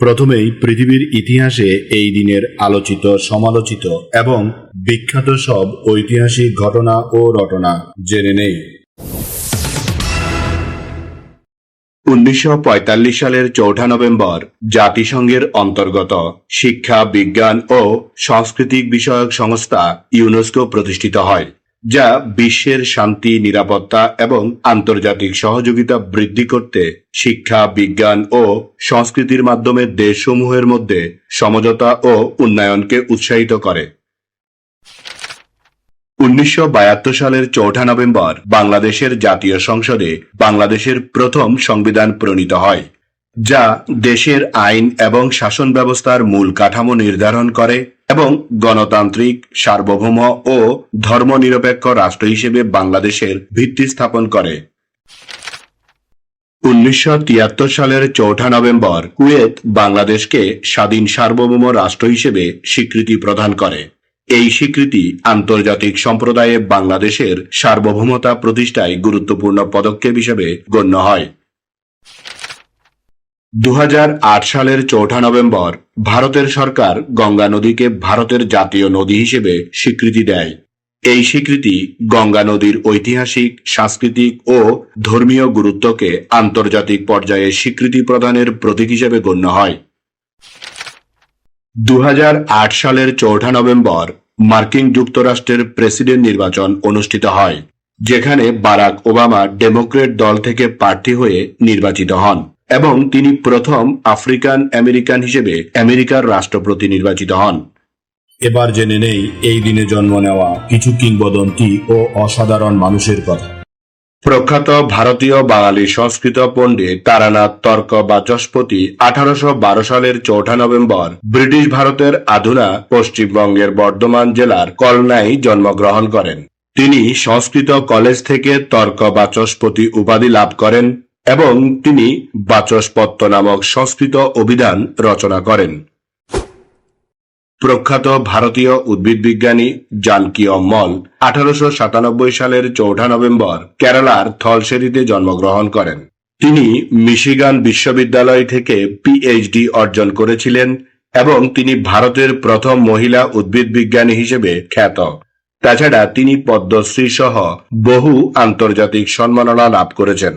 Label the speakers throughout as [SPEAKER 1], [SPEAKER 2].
[SPEAKER 1] প্রথমেই পৃথিবীর ইতিহাসে এই দিনের আলোচিত, সমালোচিত এবং বিখ্যাত সব ঐতিহাসিক ঘটনা ও রটনা জেনে নেই। উনিশশো পঁয়তাল্লিশ সালের চৌঠা নভেম্বর জাতিসংঘের অন্তর্গত শিক্ষা, বিজ্ঞান ও সাংস্কৃতিক বিষয়ক সংস্থা ইউনেস্কো প্রতিষ্ঠিত হয়। যা বিশ্বের শান্তি, নিরাপত্তা এবং আন্তর্জাতিক সহযোগিতা বৃদ্ধি করতে শিক্ষা, বিজ্ঞান ও সংস্কৃতির মাধ্যমে দেশসমূহের মধ্যে সমঝোতা ও উন্নয়নকে উৎসাহিত করে। উনিশশো সালের চৌঠা নভেম্বর বাংলাদেশের জাতীয় সংসদে বাংলাদেশের প্রথম সংবিধান প্রণীত হয়, যা দেশের আইন এবং শাসন ব্যবস্থার মূল কাঠামো নির্ধারণ করে এবং গণতান্ত্রিক, সার্বভৌম ও ধর্মনিরপেক্ষ রাষ্ট্র হিসেবে বাংলাদেশের ভিত্তি স্থাপন করে। উনিশশো তিয়াত্তর সালের চৌঠা নভেম্বর কুয়েত বাংলাদেশকে স্বাধীন সার্বভৌম রাষ্ট্র হিসেবে স্বীকৃতি প্রদান করে। এই স্বীকৃতি আন্তর্জাতিক সম্প্রদায়ে বাংলাদেশের সার্বভৌমতা প্রতিষ্ঠায় গুরুত্বপূর্ণ পদক্ষেপ হিসেবে গণ্য হয়। দু হাজার আট সালের চৌঠা নভেম্বর ভারতের সরকার গঙ্গা নদীকে ভারতের জাতীয় নদী হিসেবে স্বীকৃতি দেয়। এই স্বীকৃতি গঙ্গা নদীর ঐতিহাসিক, সাংস্কৃতিক ও ধর্মীয় গুরুত্বকে আন্তর্জাতিক পর্যায়ে স্বীকৃতি প্রদানের প্রতীক হিসেবে গণ্য হয়। দু হাজার আট সালের চৌঠা নভেম্বর মার্কিন যুক্তরাষ্ট্রের প্রেসিডেন্ট নির্বাচন অনুষ্ঠিত হয়, যেখানে বারাক ওবামা ডেমোক্রেট দল থেকে প্রার্থী হয়ে নির্বাচিত হন। এবং তিনি প্রথম আফ্রিকান আমেরিকান হিসেবে আমেরিকার রাষ্ট্রপতি নির্বাচিত হন। এবার জেনে নেই এই দিনে জন্ম নেওয়া কিছু কিংবদন্তি ও অসাধারণ মানুষের কথা। প্রখ্যাত ভারতীয় বাঙালি সংস্কৃত পণ্ডিত তারানাথ তর্ক বাচস্পতি আঠারোশো বারো সালের চৌঠা নভেম্বর ব্রিটিশ ভারতের আধুনা পশ্চিমবঙ্গের বর্ধমান জেলার কলনায় জন্মগ্রহণ করেন। তিনি সংস্কৃত কলেজ থেকে তর্ক বাচস্পতি উপাধি লাভ করেন। এবং তিনি বাচস্পত্য নামক সংস্কৃত অভিধান রচনা করেন। প্রখ্যাত ভারতীয় উদ্ভিদ বিজ্ঞানী জানকী অম্মল আঠারোশো সাতানব্বই সালের চৌঠা নভেম্বর কেরালার থলসেরিতে জন্মগ্রহণ করেন। তিনি মিশিগান বিশ্ববিদ্যালয় থেকে পিএইচডি অর্জন করেছিলেন এবং তিনি ভারতের প্রথম মহিলা উদ্ভিদ বিজ্ঞানী হিসেবে খ্যাত। তাছাড়া তিনি পদ্মশ্রী সহ বহু আন্তর্জাতিক সম্মাননা লাভ করেছেন।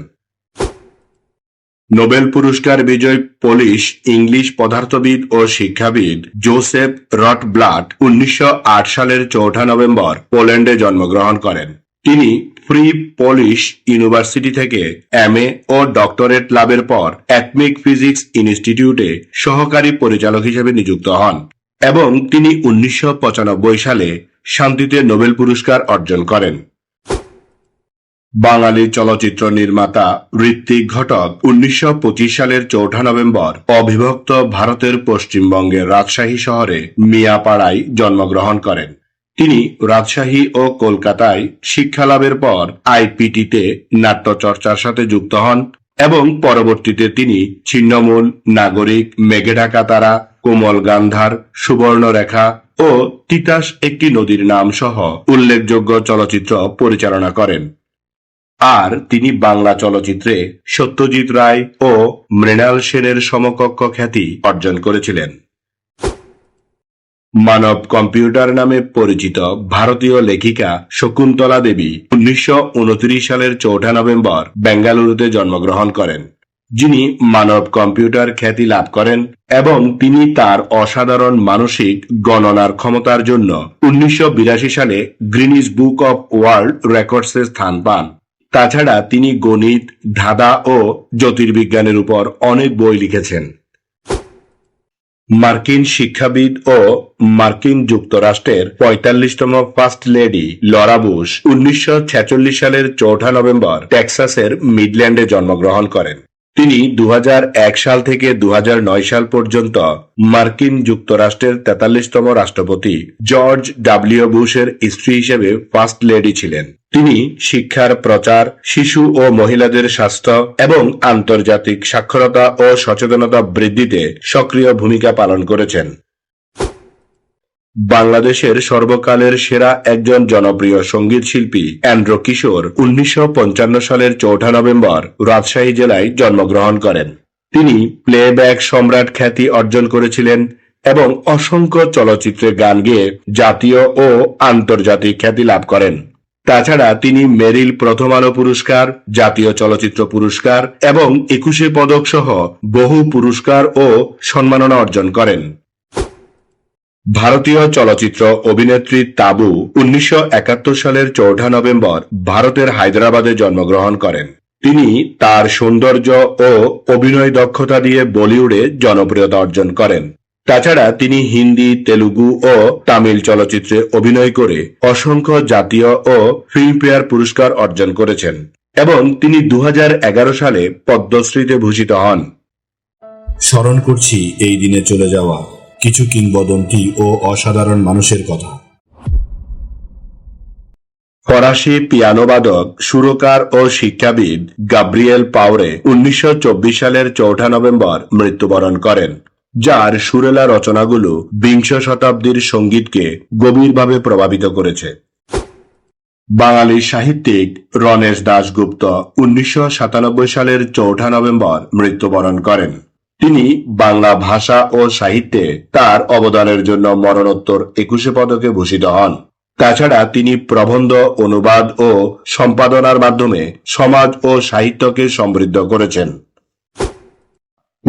[SPEAKER 1] নোবেল পুরস্কার বিজয়ী পোলিশ ইংলিশ পদার্থবিদ ও শিক্ষাবিদ জোসেফ রট ব্লাট উনিশশো সালের চৌঠা নভেম্বর পোল্যান্ডে জন্মগ্রহণ করেন। তিনি ফ্রি পোলিশ ইউনিভার্সিটি থেকে এম ও ডক্টরেট লাভের পর অ্যাটমিক ফিজিক্স ইনস্টিটিউটে সহকারী পরিচালক হিসেবে নিযুক্ত হন এবং তিনি উনিশশো পঁচানব্বই সালে শান্তিতে নোবেল পুরস্কার অর্জন করেন। বাঙালি চলচ্চিত্র নির্মাতা ঋত্বিক ঘটক উনিশশো পঁচিশ সালের চৌঠা নভেম্বর অবিভক্ত ভারতের পশ্চিমবঙ্গের রাজশাহী শহরে মিয়াপাড়ায় জন্মগ্রহণ করেন। তিনি রাজশাহী ও কলকাতায় শিক্ষালাভের পর আইপিটিতে নাট্যচর্চার সাথে যুক্ত হন এবং পরবর্তীতে তিনি ছিন্নমূল নাগরিক মেঘেঢাকা তারা কোমল গান্ধার, সুবর্ণরেখা ও তিতাস একটি নদীর নাম সহ উল্লেখযোগ্য চলচ্চিত্র পরিচালনা করেন। আর তিনি বাংলা চলচ্চিত্রে সত্যজিৎ রায় ও মৃণাল সেনের সমকক্ষ খ্যাতি অর্জন করেছিলেন। মানব কম্পিউটার নামে পরিচিত ভারতীয় লেখিকা শকুন্তলা দেবী উনিশশো উনত্রিশ সালের চৌঠা নভেম্বর বেঙ্গালুরুতে জন্মগ্রহণ করেন। যিনি মানব কম্পিউটার খ্যাতি লাভ করেন এবং তিনি তার অসাধারণ মানসিক গণনার ক্ষমতার জন্য উনিশশো বিরাশি সালে গ্রিনিস বুক অব ওয়ার্ল্ড রেকর্ডসে স্থান পান। তাছাড়া তিনি গণিত, ধাঁধা ও জ্যোতির্বিজ্ঞানের উপর অনেক বই লিখেছেন। মার্কিন শিক্ষাবিদ ও মার্কিন যুক্তরাষ্ট্রের পঁয়তাল্লিশতম ফার্স্ট লেডি লরা বুশ উনিশশো ছেচল্লিশ সালের চৌঠা নভেম্বর টেক্সাসের মিডল্যান্ডে জন্মগ্রহণ করেন। তিনি দু হাজার এক সাল থেকে দু হাজার নয় সাল পর্যন্ত মার্কিন যুক্তরাষ্ট্রের তেতাল্লিশতম রাষ্ট্রপতি জর্জ ডাব্লিউ বুশের স্ত্রী হিসেবে ফার্স্ট লেডি ছিলেন। তিনি শিক্ষার প্রচার, শিশু ও মহিলাদের স্বাস্থ্য এবং আন্তর্জাতিক সাক্ষরতা ও সচেতনতা বৃদ্ধিতে সক্রিয় ভূমিকা পালন করেছেন। বাংলাদেশের সর্বকালের সেরা একজন জনপ্রিয় সংগীত শিল্পী অ্যান্ড্রো কিশোর উনিশশো পঞ্চান্ন সালের চৌঠা নভেম্বর রাজশাহী জেলায় জন্মগ্রহণ করেন। তিনি প্লেব্যাক সম্রাট খ্যাতি অর্জন করেছিলেন এবং অসংখ্য চলচ্চিত্রে গান গেয়ে জাতীয় ও আন্তর্জাতিক খ্যাতি লাভ করেন। তাছাড়া তিনি মেরিল প্রথম আলো পুরস্কার, জাতীয় চলচ্চিত্র পুরস্কার এবং একুশে পদক সহ বহু পুরস্কার ও সম্মাননা অর্জন করেন। ভারতীয় চলচ্চিত্র অভিনেত্রী তাবু উনিশশো একাত্তর সালের চৌঠা নভেম্বর ভারতের হায়দ্রাবাদে জন্মগ্রহণ করেন। তিনি তার সৌন্দর্য ও অভিনয় দক্ষতা দিয়ে বলিউডে জনপ্রিয়তা অর্জন করেন। তাছাড়া তিনি হিন্দি তেলুগু ও তামিল চলচ্চিত্রে অভিনয় করে অসংখ্য জাতীয় ও ফিল্মফেয়ার পুরস্কার অর্জন করেছেন এবং তিনি দু হাজার এগারো সালে পদ্মশ্রীতে ভূষিত হন।
[SPEAKER 2] স্মরণ করছি এই দিনে চলে যাওয়া কিছু কিংবদন্তি ও অসাধারণ মানুষের কথা।
[SPEAKER 1] ফরাসি পিয়ানোবাদক সুরকার ও শিক্ষাবিদ গাব্রিয়েল পাওরে উনিশশো চব্বিশ সালের চৌঠা নভেম্বর মৃত্যুবরণ করেন। যার সুরেলা রচনাগুলো বিংশ শতাব্দীর সঙ্গীতকে গভীরভাবে প্রভাবিত করেছে। বাঙালি সাহিত্যিক রণেশ দাশগুপ্ত উনিশশো সাতানব্বই সালের চৌঠা নভেম্বর মৃত্যুবরণ করেন। তিনি বাংলা ভাষা ও সাহিত্যে তার অবদানের জন্য মরণোত্তর একুশে পদকে ভূষিত হন। তাছাড়া তিনি প্রবন্ধ, অনুবাদ ও সম্পাদনার মাধ্যমে সমাজ ও সাহিত্যকে সমৃদ্ধ করেছেন।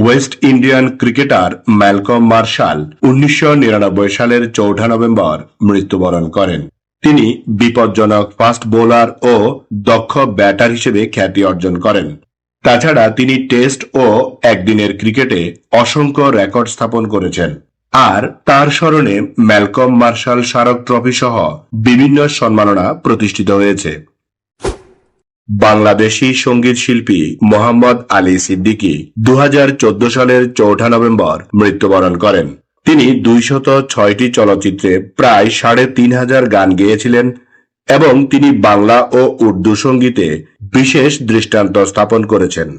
[SPEAKER 1] West Indian cricketer Malcolm Marshall উনিশশো নিরানব্বই সালের চৌঠা নভেম্বর মৃত্যুবরণ করেন। তিনি বিপজ্জনক ফাস্ট বোলার ও দক্ষ ব্যাটার হিসেবে খ্যাতি অর্জন করেন। তাছাড়া তিনি টেস্ট ও একদিনের ক্রিকেটে অসংখ্য রেকর্ড স্থাপন করেছেন। আর তার স্মরণে ম্যালকম মার্শাল স্মারক ট্রফি সহ বিভিন্ন সম্মাননা প্রতিষ্ঠিত হয়েছে। বাংলাদেশি সংগীত শিল্পী মোহাম্মদ আলী সিদ্দিকী দু হাজার চোদ্দ সালের চৌঠা নভেম্বর মৃত্যুবরণ করেন। তিনি দুইশত ছয়টি চলচ্চিত্রে প্রায় সাড়ে তিন হাজার গান গেয়েছিলেন এবং তিনি বাংলা ও উর্দু সঙ্গীতে বিশেষ দৃষ্টান্ত স্থাপন করেছেন।